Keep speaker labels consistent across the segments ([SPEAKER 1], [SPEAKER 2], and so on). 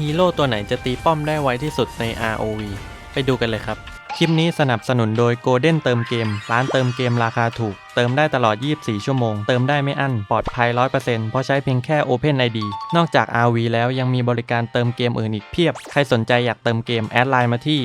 [SPEAKER 1] ฮีโร่ตัวไหนจะตีป้อมได้ไวที่สุดใน ROV ไปดูกันเลยครับ คลิปนี้สนับสนุนโดย Golden เติมเกม ร้านเติมเกมราคาถูก เติมได้ตลอด 24 ชั่วโมง เติมได้ไม่อั้น ปลอดภัย 100%เพราะใช้เพียงแค่ Open ID นอกจาก RV แล้วยังมีบริการเติมเกมอื่นอีกเพียบ ใครสนใจอยากเติมเกม แอดไลน์มาที่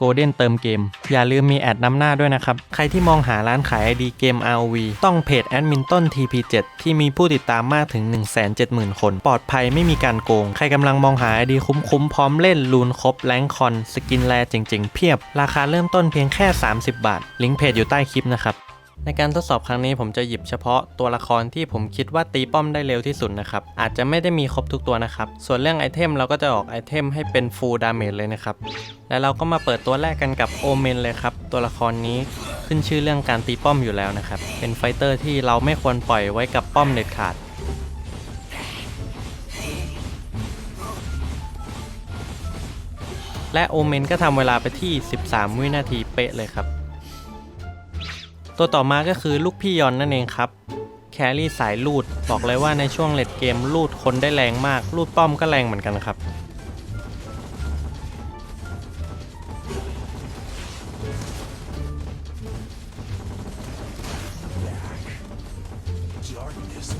[SPEAKER 1] Golden เติมเกม อย่าลืมมีแอดนำหน้าด้วยนะครับ ใครที่มองหาร้านขาย ID เกม ROV ต้องเพจแอดมินต้น TP7 ที่มีผู้ติดตามมากถึง 170,000 คน ปลอดภัยไม่มีการโกง ใครกำลังมองหา ID คุ้มๆพร้อมเล่นลูนครบแรงคอน สกินแรจริงๆ เพียบ ราคาเริ่มต้นเพียงแค่ 30 บาท ลิงก์เพจอยู่ใต้คลิปนะครับ ในการทดสอบครั้งนี้ผมจะหยิบเฉพาะตัวละครที่ผมคิดว่าตีป้อมได้เร็วที่สุดนะครับ อาจจะไม่ได้มีครบทุกตัวนะครับ ส่วนเรื่องไอเทมเราก็จะออกไอเทมให้เป็นฟูลดาเมจเลยนะครับ แล้วเราก็มาเปิดตัวแรกกันกับโอเมนเลยครับ ตัวละครนี้ขึ้นชื่อเรื่องการตีป้อมอยู่แล้วนะครับ เป็นไฟเตอร์ที่เราไม่ควรปล่อยไว้กับป้อมเด็ดขาดและโอเมนก็ทำเวลาไปที่ 13 วินาทีเป๊ะเลยครับ ตัวต่อมาก็คือลูกพี่ยอนนั่นเองครับแครี่สายลูดบอกเลยว่าในช่วงเลดเกมลูดคนได้แรงมากลูดป้อมก็แรงเหมือนกันครับ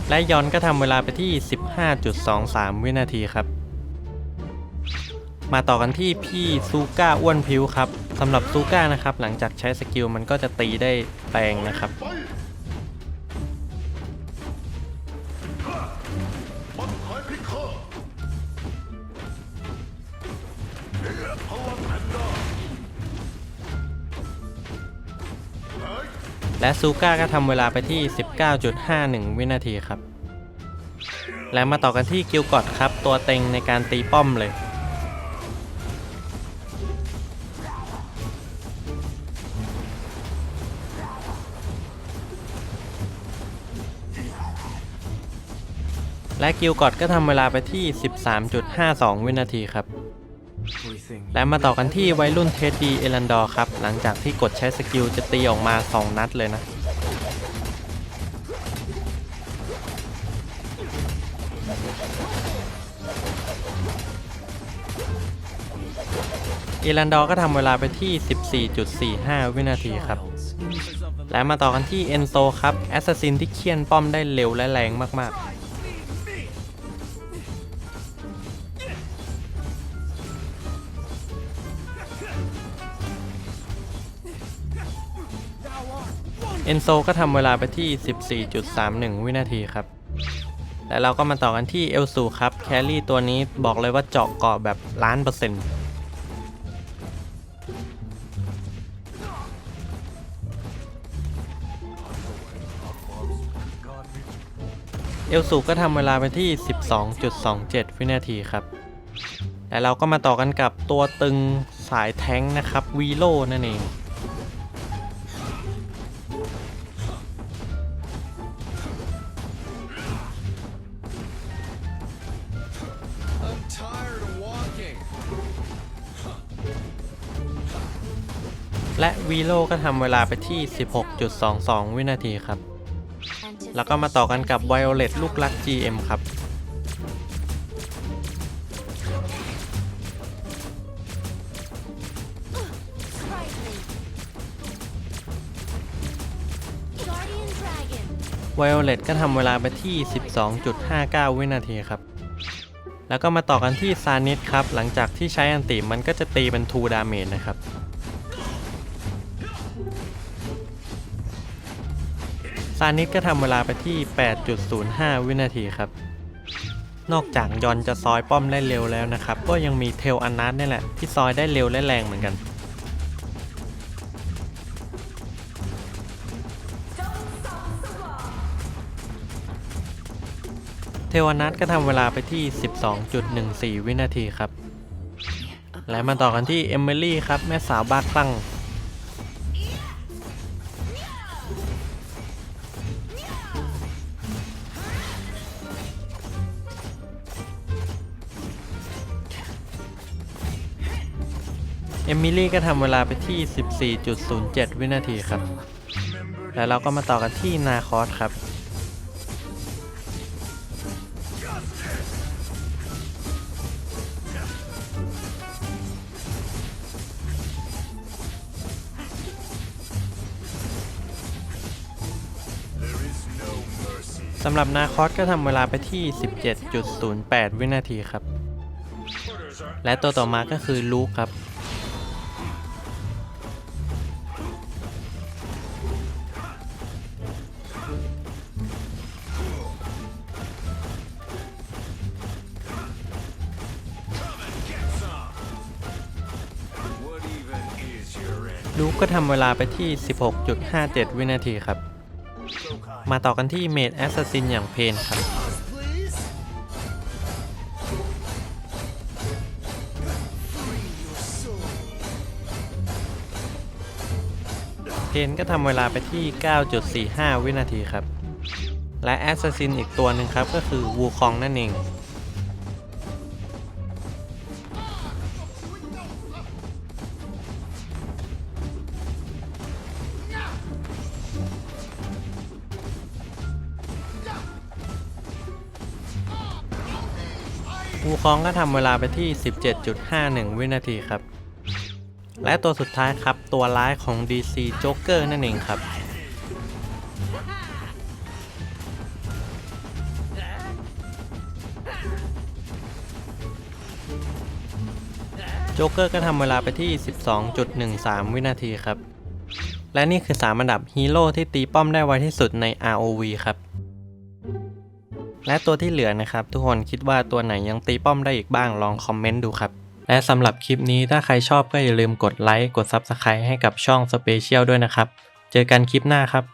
[SPEAKER 1] และยอนก็ทำเวลาไปที่ 15.23 วินาทีครับ มาต่อกันที่พี่ซูก้าอ้วนพิวครับสำหรับซูก้านะครับ หลังจากใช้สกิลมันก็จะตีได้แรงนะครับ และซูก้าก็ทำเวลาไปที่ 19.51 วินาทีครับ และมาต่อกันที่กิลกอดครับ ตัวเต็งในการตีป้อมเลย และกิลกอดก็ทำเวลาไปที่ 13.52 วินาทีครับ และมาต่อกันที่วัยรุ่นเทดดีเอลันดอร์ครับ หลังจากที่กดใช้สกิลจะตีออกมา 2 นัดเลยนะ เอลันดอร์ก็ทำเวลาไปที่ 14.45 วินาทีครับและมาต่อกันที่เอนโซครับ แอสซัสซินที่เคี่ยนป้อมได้เร็วและแรงมากๆ เอนโซก็ทำเวลาไปที่ 14.31 วินาทีครับ และเราก็มาต่อกันที่เอลซูครับ แครี่ตัวนี้บอกเลยว่าเจาะเกาะแบบล้านเปอร์เซ็นต์เอลซูก็ทำเวลาไปที่ 12.27 วินาทีครับและเราก็มาต่อกันกับตัวตึงสายแท้งนะครับวีโลนั่นเอง และวีโลก็ทำเวลาไปที่ 16.22 วินาทีครับ แล้วก็มาต่อกันกับ Violet ลูกรัก GM ครับ
[SPEAKER 2] Guardian Dragon.
[SPEAKER 1] Violet ก็ทำเวลาไปที่ 12.59 วินาทีครับ แล้วก็มาต่อกันที่ซานิสครับ หลังจากที่ใช้อันติมันก็จะตีเป็น2ดาเมจนะครับ ซานิสก็ทำเวลาไปที่ 8.05 วินาทีครับ นอกจากยอนจะซอยป้อมได้เร็วแล้วนะครับ ก็ยังมีเทลอันนัทนี่แหละ ที่ซอยได้เร็วและแรงเหมือนกัน วนัทก็ทำเวลาไปที่ 12.14 วินาทีครับ และมาต่อกันที่เอมิลี่ครับ แม่สาวบ้าคลั่งเอมิลี่ก็ทำเวลาไปที่ 14.07 วินาทีครับ แล้วเราก็มาต่อกันที่นาคอสครับ สำหรับนาคอสก็ทำเวลาไปที่ 17.08 วินาทีครับ และตัวต่อมาก็คือลูกครับ ลูกก็ทำเวลาไปที่ 16.57 วินาทีครับ มาต่อกันที่เมดแอสซัสซินอย่างเพนครับ เพนก็ทำเวลาไปที่ 9.45 วินาทีครับ และแอสซัสซินอีกตัวหนึ่งครับ ก็คือวูคองนั่นเอง วูคองก็ทำเวลาไปที่ 17.51 วินาทีครับ และตัวสุดท้ายครับตัวร้ายของ DC Joker นั่นเองครับโจ๊กเกอร์ก็ทำเวลาไปที่ 12.13 วินาทีครับ และนี่คือ 3 อันดับฮีโร่ที่ตีป้อมได้ไวที่สุดใน ROV ครับ และตัวที่เหลือนะครับ ทุกคนคิดว่าตัวไหนยังตีป้อมได้อีกบ้างลองคอมเมนต์ดูครับ และสำหรับคลิปนี้ถ้าใครชอบก็อย่าลืมกดไลค์กด Subscribe ให้กับช่อง Special ด้วยนะครับ เจอกันคลิปหน้าครับ